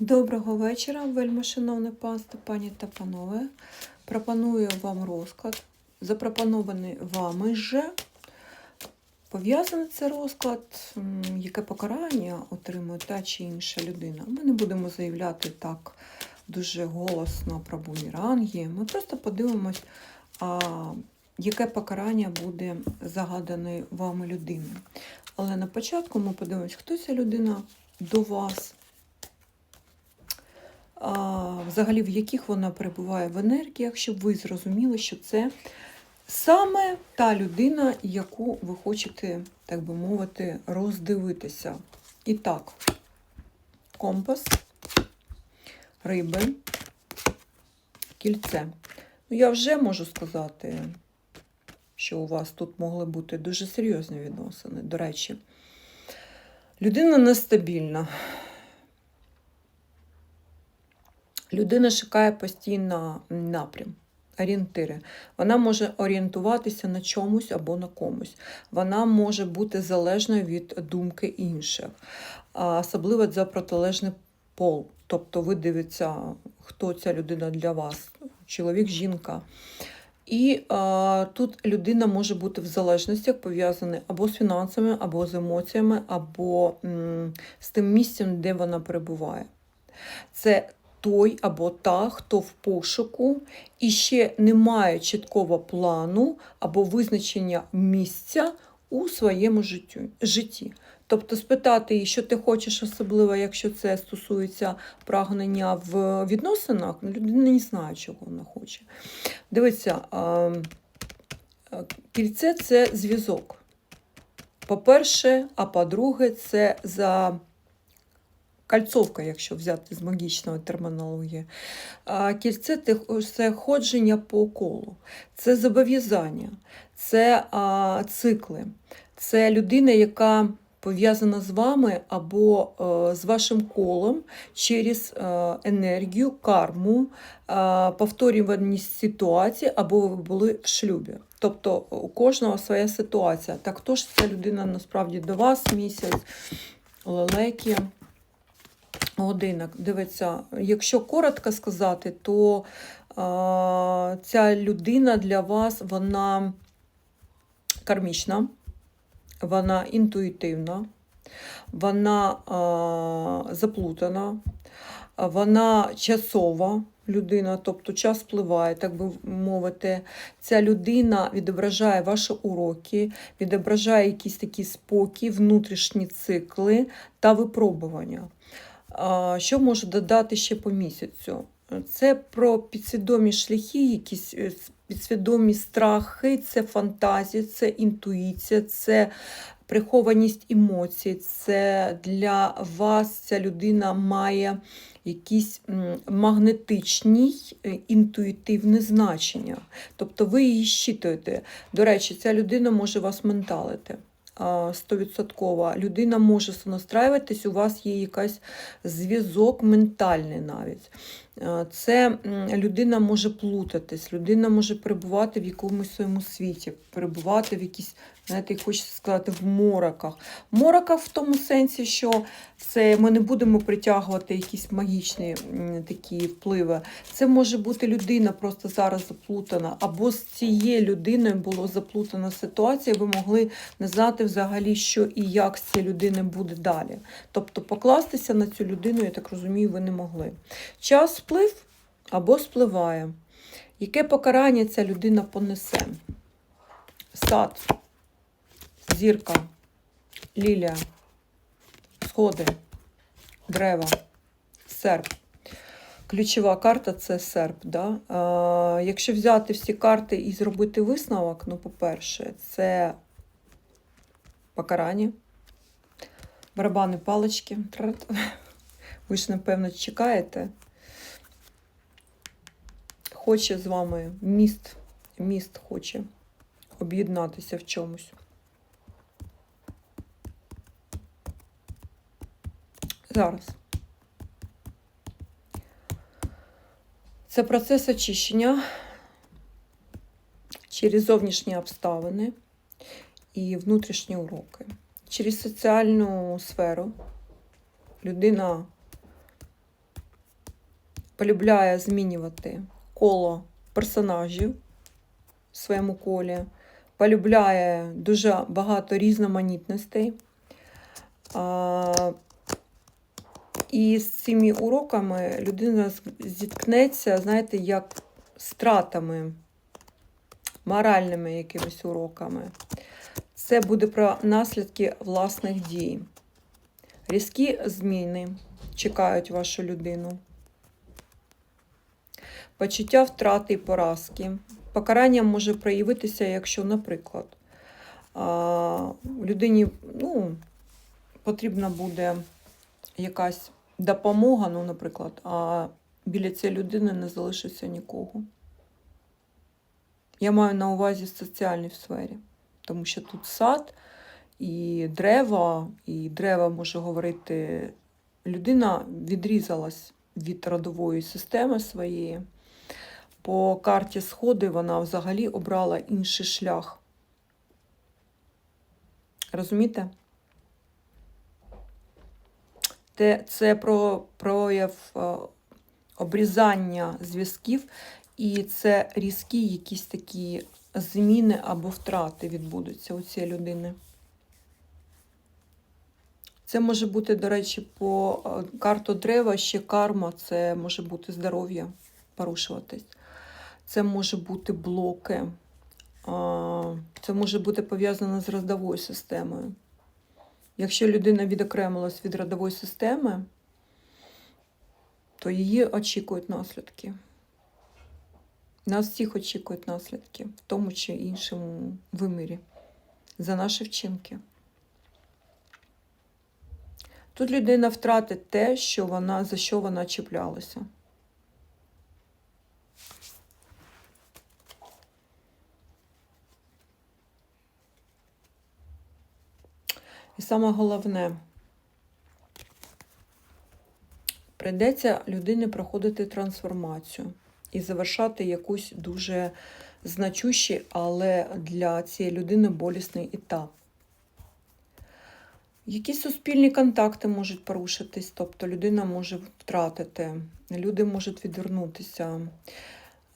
Доброго вечора, вельми шановне панство, пані та панове. Пропоную вам розклад, запропонований вами же. Пов'язаний це розклад, яке покарання отримує та чи інша людина. Ми не будемо заявляти так дуже голосно про бумеранги. Ми просто подивимось, а, яке покарання буде загадане вами людиною. Але на початку ми подивимось, хто ця людина до вас взагалі в яких вона перебуває в енергіях, щоб ви зрозуміли, що це саме та людина, яку ви хочете, так би мовити, роздивитися. І так, компас, риби, кільце. Ну, я вже можу сказати, що у вас тут могли бути дуже серйозні відносини. До речі, людина нестабільна. Людина шукає постійно напрям, орієнтири. Вона може орієнтуватися на чомусь або на комусь. Вона може бути залежною від думки інших, особливо за протилежний пол. Тобто ви дивиться, хто ця людина для вас, чоловік, жінка. І а, тут людина може бути в залежностях пов'язана або з фінансами, або з емоціями, або м, з тим місцем, де вона перебуває. Це той або та, хто в пошуку і ще не має чіткого плану або визначення місця у своєму житті. Тобто спитати її, що ти хочеш, особливо, якщо це стосується прагнення в відносинах, ну, людина не знає, чого вона хоче. А, кільце це зв'язок. По-перше, а по-друге, це за кальцовка, якщо взяти з магічної термінології. Кільце це ходження по колу, це зобов'язання, це а, цикли, це людина, яка пов'язана з вами або е, з вашим колом через е, енергію, карму, е, повторюваність ситуації, або ви були в шлюбі. Тобто у кожного своя ситуація. Так хто ж ця людина насправді до вас місяць, лелеки. Годинок, дивиться, якщо коротко сказати, то а, ця людина для вас вона кармічна, вона інтуїтивна, вона а, заплутана, вона часова людина, тобто час впливає, так би мовити. Ця людина відображає ваші уроки, відображає якісь такі спокій, внутрішні цикли та випробування. Що можу додати ще по місяцю? Це про підсвідомі шляхи, якісь е, підсвідомі страхи, це фантазія, це інтуїція, це прихованість емоцій. Це для вас ця людина має якісь магнетичні е, інтуїтивне значення. Тобто ви її щитуєте. До речі, ця людина може вас менталити. Стовідсоткова людина може сонастраюватись, у вас є якась зв'язок ментальний навіть. Це людина може плутатись, людина може перебувати в якомусь своєму світі, перебувати в якійсь, знаєте, хочеться сказати, в мороках. Мороках в тому сенсі, що це ми не будемо притягувати якісь магічні такі впливи. Це може бути людина просто зараз заплутана, або з цією людиною було заплутана ситуація, ви могли не знати взагалі, що і як з цією людиною буде далі. Тобто покластися на цю людину, я так розумію, ви не могли. Час сплив або спливає. Яке покарання ця людина понесе? Сад, зірка, лілія, сходи, дерева, серп. Ключова карта це серп. Да? А, якщо взяти всі карти і зробити висновок, ну, по-перше, це покарання, барабани палички. Ви ж, напевно, чекаєте. Хоче з вами міст, міст хоче об'єднатися в чомусь. Зараз. Це процес очищення через зовнішні обставини і внутрішні уроки. Через соціальну сферу людина полюбляє змінювати коло персонажів в своєму колі, полюбляє дуже багато різноманітностей. І з цими уроками людина зіткнеться, знаєте, як з тратами, моральними якимись уроками. Це буде про наслідки власних дій. Різкі зміни чекають вашу людину. Почуття втрати і поразки. Покарання може проявитися, якщо, наприклад, людині ну, потрібна буде якась допомога, ну, наприклад, а біля цієї людини не залишиться нікого. Я маю на увазі в соціальній сфері, тому що тут сад і дерева, і дерева може говорити, людина відрізалась від родової системи своєї. По карті Сходи вона взагалі обрала інший шлях. Розумієте? Те- Це про прояв е, обрізання зв'язків, і це різкі якісь такі зміни або втрати відбудуться у цієї людини. Це може бути, до речі, по е, карту дерева ще карма, це може бути здоров'я порушуватись. Це може бути блоки. Це може бути пов'язано з родовою системою. Якщо людина відокремилась від родової системи, то її очікують наслідки. Нас всіх очікують наслідки в тому чи іншому вимірі за наші вчинки. Тут людина втратить те, що вона, за що вона чіплялася. І саме головне, прийдеться людині проходити трансформацію і завершати якусь дуже значущий, але для цієї людини болісний етап. Якісь суспільні контакти можуть порушитись, тобто людина може втратити, люди можуть відвернутися.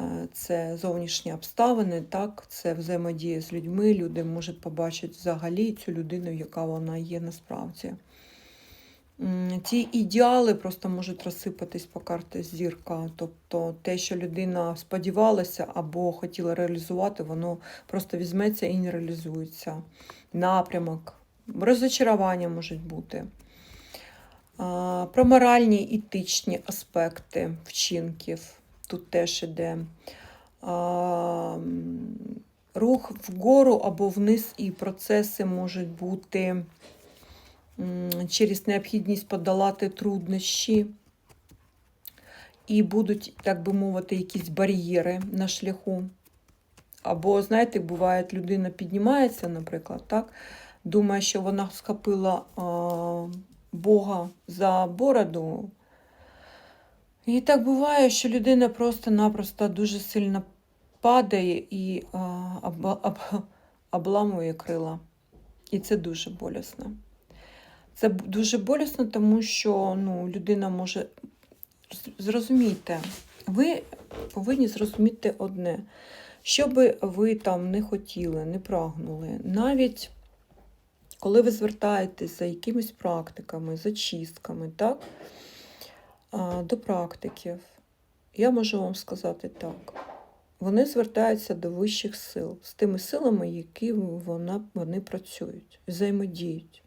Е, Це зовнішні обставини, так, це взаємодія з людьми. Люди можуть побачити взагалі цю людину, яка вона є насправді. Ті ідеали просто можуть розсипатись по карті зірка. Тобто те, що людина сподівалася або хотіла реалізувати, воно просто візьметься і не реалізується. Напрямок, розочарування можуть бути. Про моральні етичні аспекти вчинків тут теж іде. А, Рух вгору або вниз, і процеси можуть бути через необхідність подолати труднощі, і будуть, так би мовити, якісь бар'єри на шляху. Або, знаєте, буває, людина піднімається, наприклад, так, думає, що вона схопила а, Бога за бороду. І так буває, що людина просто-напросто дуже сильно падає і а, об, об, обламує крила. І це дуже болісно. Це дуже болісно, тому що ну, людина може. Зрозумійте, ви повинні зрозуміти одне. Що би ви там не хотіли, не прагнули, навіть коли ви звертаєтесь за якимись практиками, за чистками, так, до практиків, я можу вам сказати так. Вони звертаються до вищих сил з тими силами, які вона, вони працюють, взаємодіють.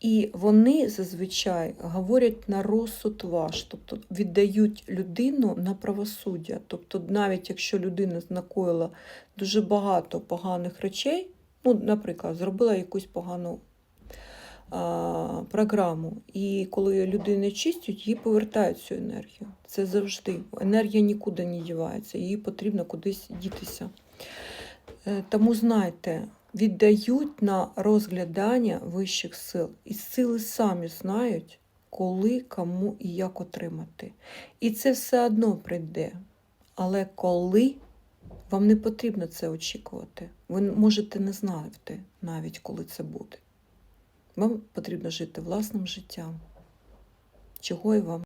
І вони зазвичай говорять на розсуд ваш, тобто віддають людину на правосуддя. Тобто, навіть якщо людина накоїла дуже багато поганих речей, ну, наприклад, зробила якусь погану програму, і коли людини чистять, їй повертають цю енергію. Це завжди. Енергія нікуди не дівається, їй потрібно кудись дітися. Е, Тому знайте, віддають на розглядання вищих сил. І сили самі знають, коли, кому і як отримати. І це все одно прийде. Але коли вам не потрібно це очікувати, ви можете не знати навіть, коли це буде. Вам потрібно жити власним життям, чого і вам